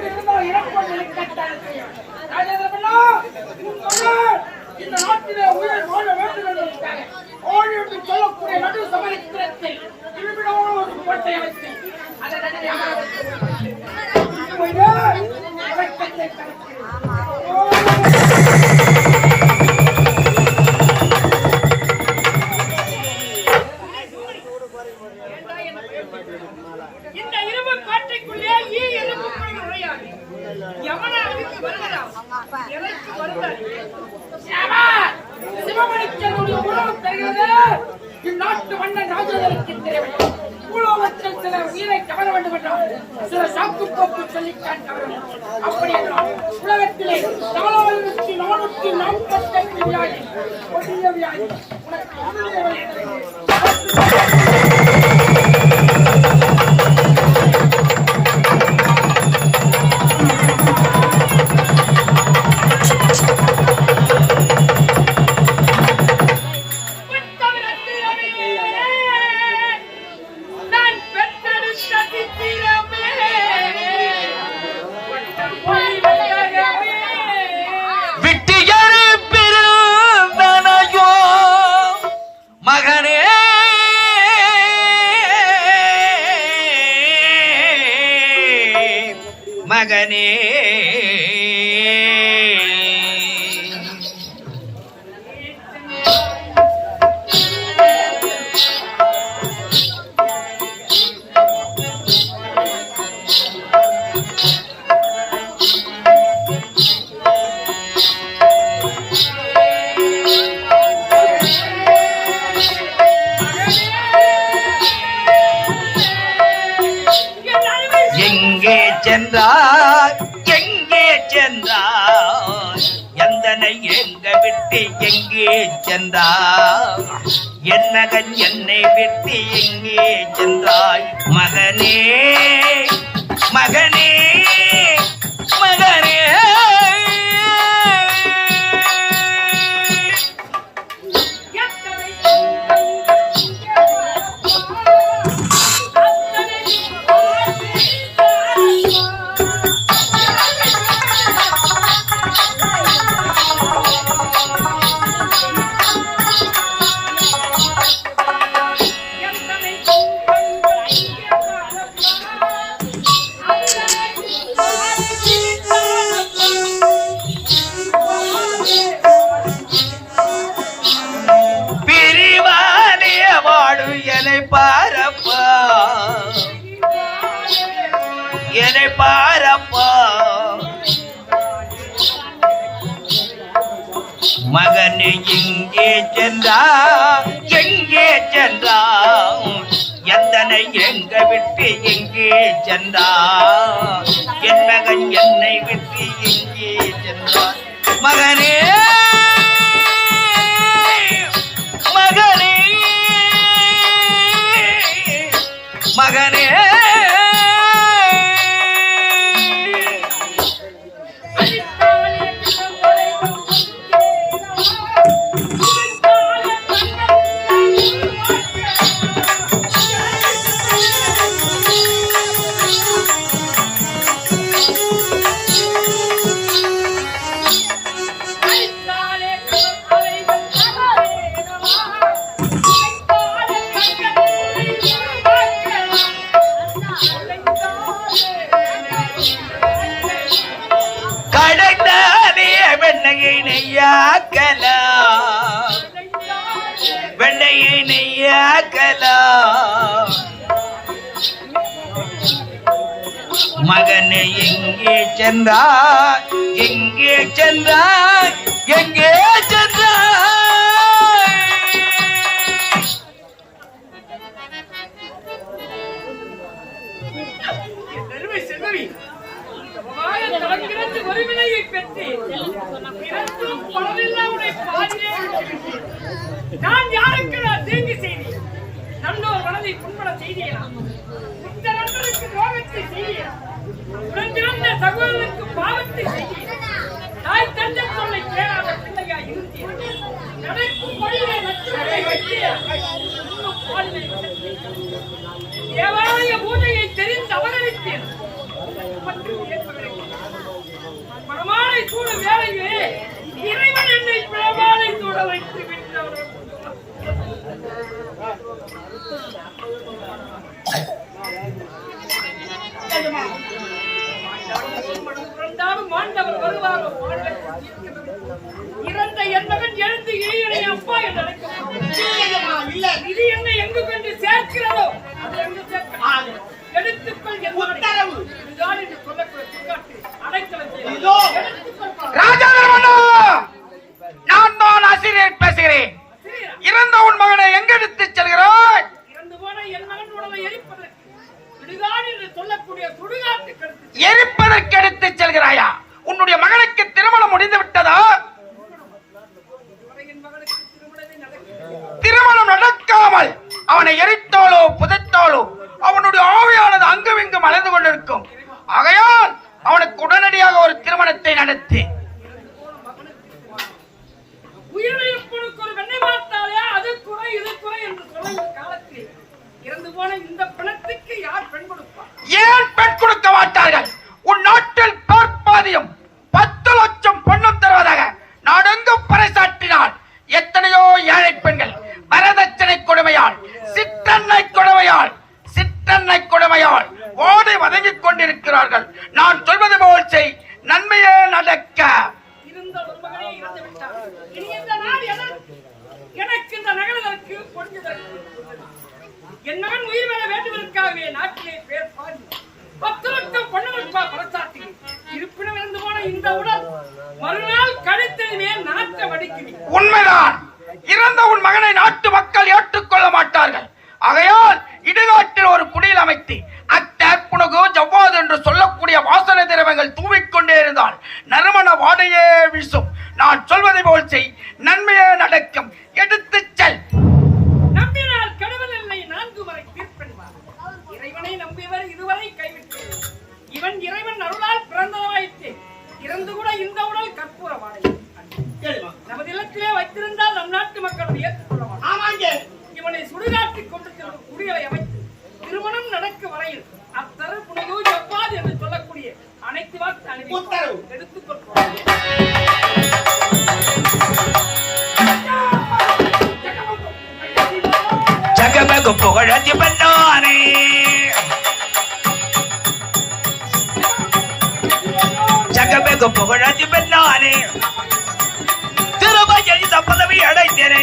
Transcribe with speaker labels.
Speaker 1: உயிரோடு இருந்தால் இறப்போடு இருக்கத்தான் செய்யும். ராஜேந்திரமன்னா, உன் மகன் இந்த நாட்டிலே உயிர் வாழ வேண்டும் என்பதற்காக ஓடி என்று சொல்லக்கூடிய நடு சமயத்திரத்தில் இருவிடோடு ஒரு கோட்டை அமைத்து அதை நடுவே அமர வைத்து சிவமணிக்கனுடைய உணவு தருகிறது இந்நாட்டு மன்னன் சில உயிரை கவர வேண்டும் என்றால் சில சாக்கு போக்கு சொல்லித்தான் கவர வேண்டும் அப்படி என்றால் உலகத்திலே நாலாயிரத்தி நானூற்றி நாற்பத்தி ஐந்து வியாதி கொடிய வியாதி உனக்கு
Speaker 2: மகனே.
Speaker 3: சென்றார்.
Speaker 2: எங்கே சென்றார்? எந்தனை எங்க விட்டு எங்கே சென்றார்? என் மகன் என்னை விட்டு எங்கே சென்றாய்? மகனே மகனே. பாரப்பா. மகன் எங்கே சென்றா எங்கே சென்றா? எந்தனை எங்க விட்டு எங்கே சென்றா? என் மகன் என்னை விட்டு எங்கே சென்றான் மகனே மகனே மகனே. நெய்யாக்கலாம் மகனே எங்கே சென்றாய்? எங்கே சென்றாய்? எங்கே சென்றாய்?
Speaker 3: ஒருவினையை பெற்று பிறந்தும் பாதிலே நான் யாருக்கு நான் தீங்கு செய்தேன் நல்லோர் மனதை புண்பட செய்தியா புத்தரன்றருக்கு துரோகத்தை செய்தியா உடன்பிறந்த சகோதரருக்கு பாவத்தை செய்தியா தாய் தந்தை சொல்லை பேராத பிள்ளையா இருந்தீர் தேவாலய பூஜையை தெரிந்து அவதரித்தீர் பரமான சூழ வேலையே இறைவன் என்னை பிரபாலை சூழ வைத்து விட்டவர்கள் இறந்த என் மகன் எழுந்து இறையனை அப்பா என்று அழைக்கும் இது என்ன எங்கு கண்டு
Speaker 1: எரித்தாலோ புதைத்தாலோ அவனுடைய ஆவியானது அங்கும் இங்கும் அலைந்து கொண்டிருக்கும். ஆகையால் அவனுக்கு உடனடியாக ஒரு திருமணத்தை நடத்தி.
Speaker 3: இறந்து போன இந்த என்னான் உயிர் வர வேண்டுவதற்காகவே நாட்டிலே பேர் பாடி பத்து லட்சம் பொண்ணுகளுக்கு பரசாட்டி இருந்து போன இந்த உடல் மறுநாள் கழுத்திலே நாட்ட வடிக்கிறேன்
Speaker 1: உண்மைதான். இறந்த உன் மகனை நாட்டு மக்கள் ஏற்றுக்கொள்ள உலகம் புகழஞ்சி பண்ணானே ஜகமெகு புகழஞ்சி பண்ணானே திருமஞ்சலி சப்பதவி அடைந்தேனே.